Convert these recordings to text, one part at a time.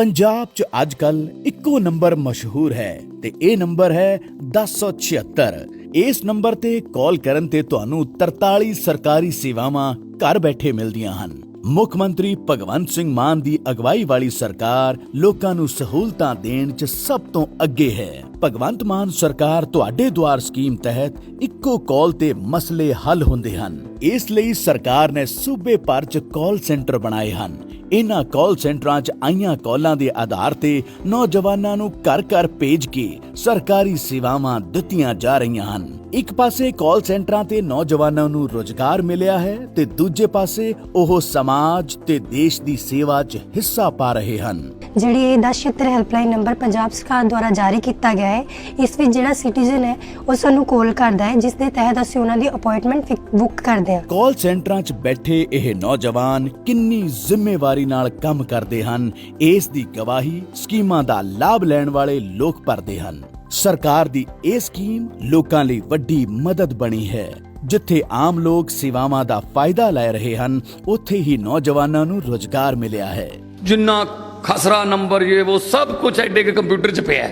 ਪੰਜਾਬ 'ਚ ਅੱਜ ਕੱਲ ਇੱਕੋ ਨੰਬਰ ਮਸ਼ਹੂਰ ਹੈ ਤੇ ਇਹ ਨੰਬਰ ਹੈ 1076 ਇਸ ਨੰਬਰ ਤੇ ਕਾਲ ਕਰਨ ਤੇ ਤੁਹਾਨੂੰ 43 ਸਰਕਾਰੀ ਸੇਵਾਵਾਂ ਘਰ ਬੈਠੇ ਮਿਲਦੀਆਂ ਹਨ। ਮੁੱਖ ਮੰਤਰੀ ਭਗਵੰਤ ਸਿੰਘ ਮਾਨ ਦੀ ਅਗਵਾਈ ਵਾਲੀ ਸਰਕਾਰ ਲੋਕਾਂ ਨੂੰ ਸਹੂਲਤਾਂ ਦੇਣ 'ਚ ਸਭ ਤੋਂ ਅੱਗੇ ਹੈ। ਭਗਵੰਤ ਮਾਨ ਸਰਕਾਰ ਤੁਹਾਡੇ ਦੁਆਰ ਸਕੀਮ ਤਹਿਤ ਇੱਕੋ ਕਾਲ ਤੇ ਮਸਲੇ ਹੱਲ ਹੁੰਦੇ ਹਨ। ਇਸ ਲਈ ਸਰਕਾਰ ਨੇ ਸੂਬੇ ਭਰ 'ਚ ਕਾਲ ਸੈਂਟਰ ਬਣਾਏ ਹਨ। ਇਹਨਾਂ ਕਾਲ ਸੈਂਟਰਾਂ 'ਚ ਆਈਆਂ ਕਾਲਾਂ ਦੇ ਆਧਾਰ ਤੇ ਨੌਜਵਾਨਾਂ ਨੂੰ ਘਰ ਘਰ ਭੇਜ ਕੇ ਸਰਕਾਰੀ ਸੇਵਾਵਾਂ ਦਿੱਤੀਆਂ ਜਾ ਰਹੀਆਂ ਹਨ। ਇੱਕ ਪਾਸੇ ਕਾਲ ਸੈਂਟਰਾਂ ਤੇ ਨੌਜਵਾਨਾਂ ਨੂੰ ਰੋਜ਼ਗਾਰ ਮਿਲਿਆ ਹੈ ਤੇ ਦੂਜੇ ਪਾਸੇ ਉਹ ਸਮਾਜ ਤੇ ਦੇਸ਼ ਦੀ ਸੇਵਾ 'ਚ ਹਿੱਸਾ ਪਾ ਰਹੇ ਹਨ। ਜਿਹੜੀ 1076 ਹੈਲਪਲਾਈਨ ਨੰਬਰ ਪੰਜਾਬ ਸਰਕਾਰ ਦੁਆਰਾ ਜਾਰੀ ਕੀਤਾ ਗਿਆ ਹੈ, ਇਸ ਵਿੱਚ ਜਿਹੜਾ ਸਿਟੀਜ਼ਨ ਹੈ, ਉਹ ਸਾਨੂੰ ਕਾਲ ਕਰਦਾ ਹੈ ਜਿਸ ਦੇ ਤਹਿਤ ਅਸੀਂ ਉਹਨਾਂ ਦੀ ਅਪਾਇੰਟਮੈਂਟ ਬੁੱਕ ਕਰਦੇ ਹਾਂ। ਕਾਲ ਸੈਂਟਰਾਂ 'ਚ ਬੈਠੇ ਇਹ ਨੌਜਵਾਨ ਕਿੰਨੀ ਜ਼ਿੰਮੇਵਾਰੀ ਨਾਲ ਕੰਮ ਕਰਦੇ ਹਨ, ਇਸ ਦੀ ਗਵਾਹੀ ਸਕੀਮਾਂ ਦਾ ਲਾਭ ਲੈਣ ਵਾਲੇ ਲੋਕ ਭਰਦੇ ਹਨ। ਸਰਕਾਰ ਦੀ ਇਹ ਸਕੀਮ ਲੋਕਾਂ ਲਈ ਵੱਡੀ ਮਦਦ ਬਣੀ ਹੈ। ਜਿੱਥੇ ਆਮ ਲੋਕ ਸੇਵਾਵਾਂ ਦਾ ਫਾਇਦਾ ਲੈ ਰਹੇ ਹਨ, ਉੱਥੇ ਹੀ ਨੌਜਵਾਨਾਂ ਨੂੰ ਰੋਜ਼ਗਾਰ ਮਿਲਿਆ ਹੈ। ਜਿੰਨਾ ਖਸਰਾ ਨੰਬਰ ਇਹ ਉਹ ਸਭ ਕੁਝ ਐਡੇ ਕੇ ਕੰਪਿਊਟਰ 'ਚ ਪਿਆ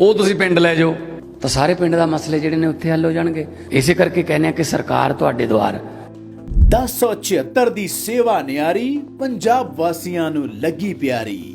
ਉਹ ਤੁਸੀਂ ਪਿੰਡ ਲੈ ਜਾਓ। ਤਾਂ ਸਾਰੇ ਪਿੰਡ ਦਾ ਮਸਲੇ ਜਿਹੜੇ ਨੇ ਉੱਥੇ ਹੱਲ ਹੋ ਜਾਣਗੇ। ਇਸੇ ਕਰਕੇ ਕਹਿੰਦੇ ਆ ਕਿ ਸਰਕਾਰ ਤੁਹਾਡੇ ਦੁਆਰ। 1076 ਦੀ ਸੇਵਾ ਨਿਆਰੀ ਪੰਜਾਬ ਵਾਸੀਆਂ ਨੂੰ ਲੱਗੀ ਪਿਆਰੀ।